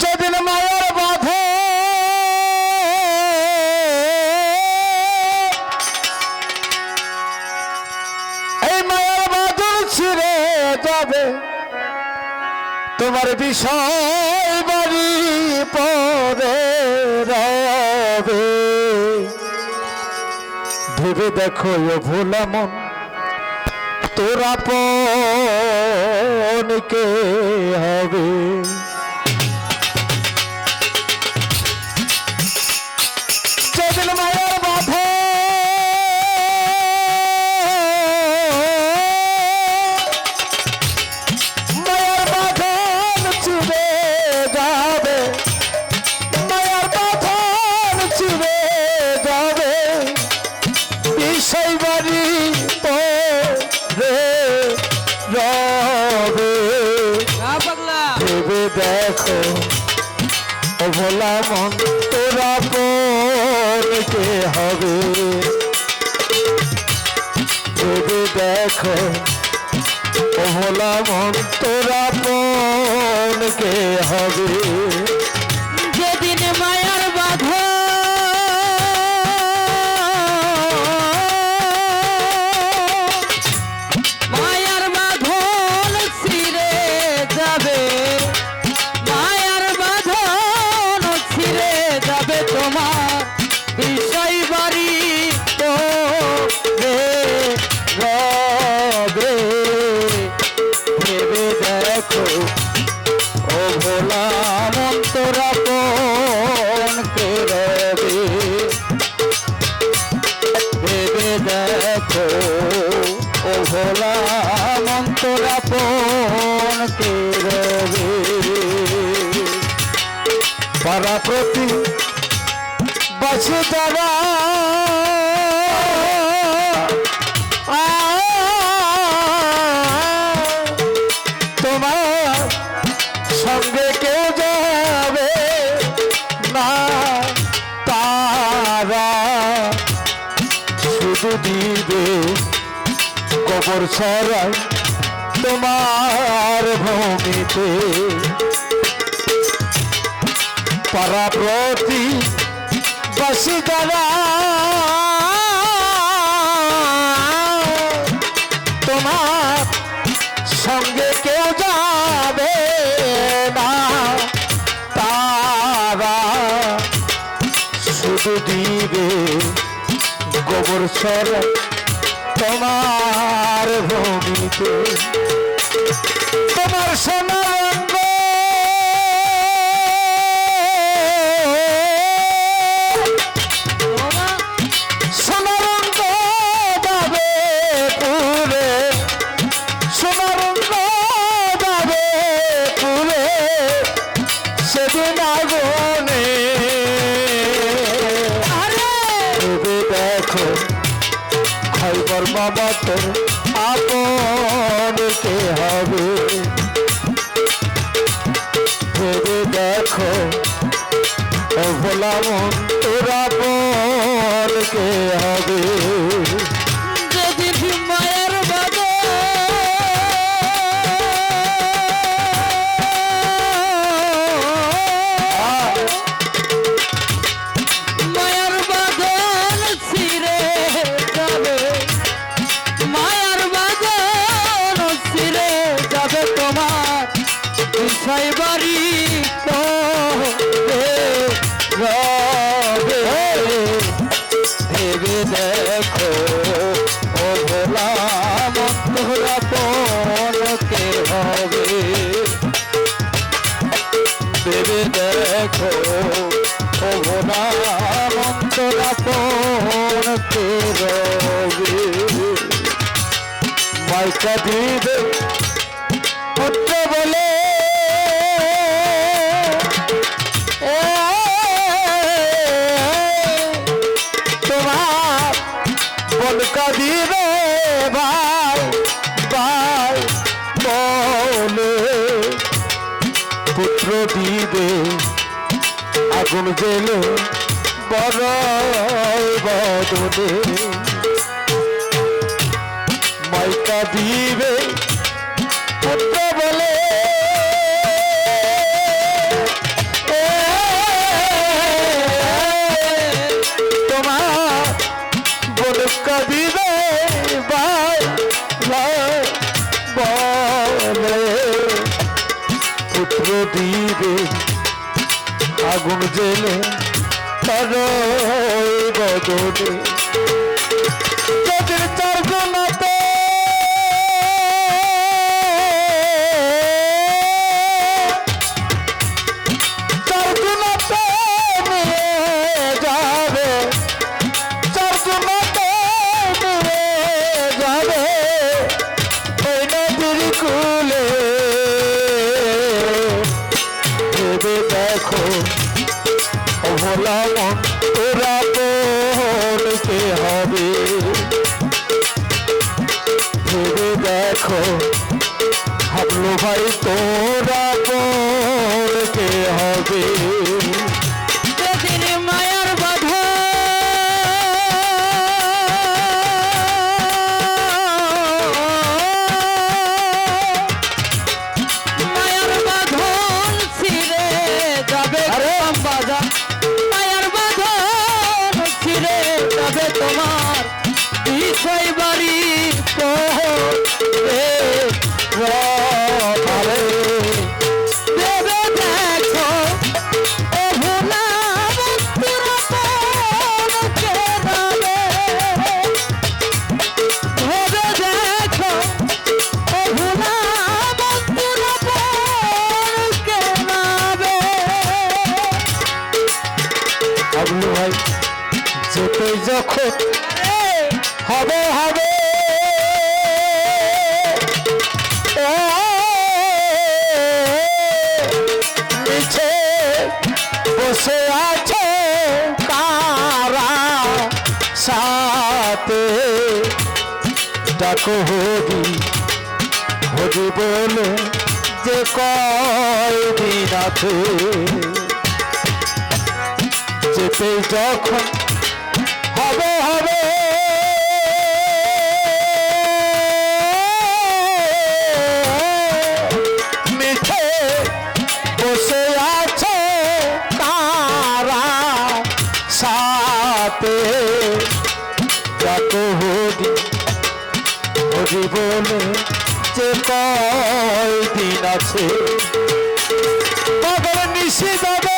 যেদিন মায়ের বাঁধে, এই মায়ের বাঁধন ছিঁড়ে যাবে। তোমার বিষয় বাড়ি পরে রবে। ভেবে দেখো ও ভোলা মন তোরা পনকে হবে? বিষয় বাড়ি রে রবে ভেবে দেখো ভোলা মন তোরা পরকে হবে? ভেবে দেখো ভোলা মন তোরা পরকে হবে? ভোলা মন তোরা পনকে রবে ভেবে দেখো, ও ভোলা মন তোরা পনকে রবে বাসে তারা দিবে কবর ছড়াই তোমার ভূমিতে। পাড়া প্রতি বাসি যারা তোমার সঙ্গে কেউ যাবে না। তারা শুধু দিবে গোবর সর তোমার ভূমিতে। তোমার সোনারঙ্গ সেদিন আগুনে মমতর আপনকে হবে। ভেবে দেখো ভোলা মন তোরা কে হবে দেখো ও ভোলা মন্তরা পনকে হবে ভেবে দেখো ও ভোলা মন্তরা পনকে রবে মাইকা দিবে পুত্র দিবে। আগুন জেলে বড় মাইকা দিবে আগুন জেলে তার বদলে তাদের চার যখন হবে হবে। নিচে বসে আছে তারা সাথে। ডাকো হরি হরি বলে যে কয় আছে। যেতে যখন হবে হবে। মিঠে বসে আছে তারা সাথে। যত হরি হরি বলে যে কয়দিন আছে তবে নিশি তবে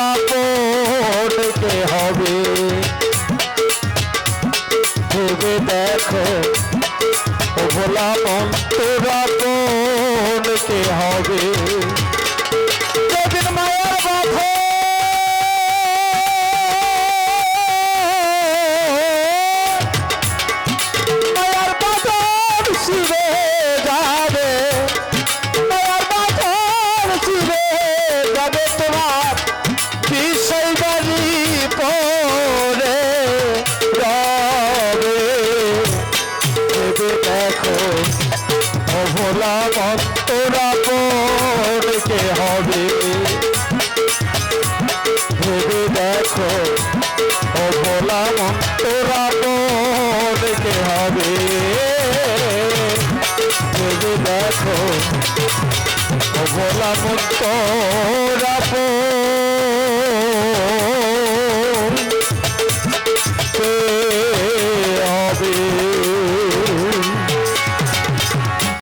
Bye. Oh.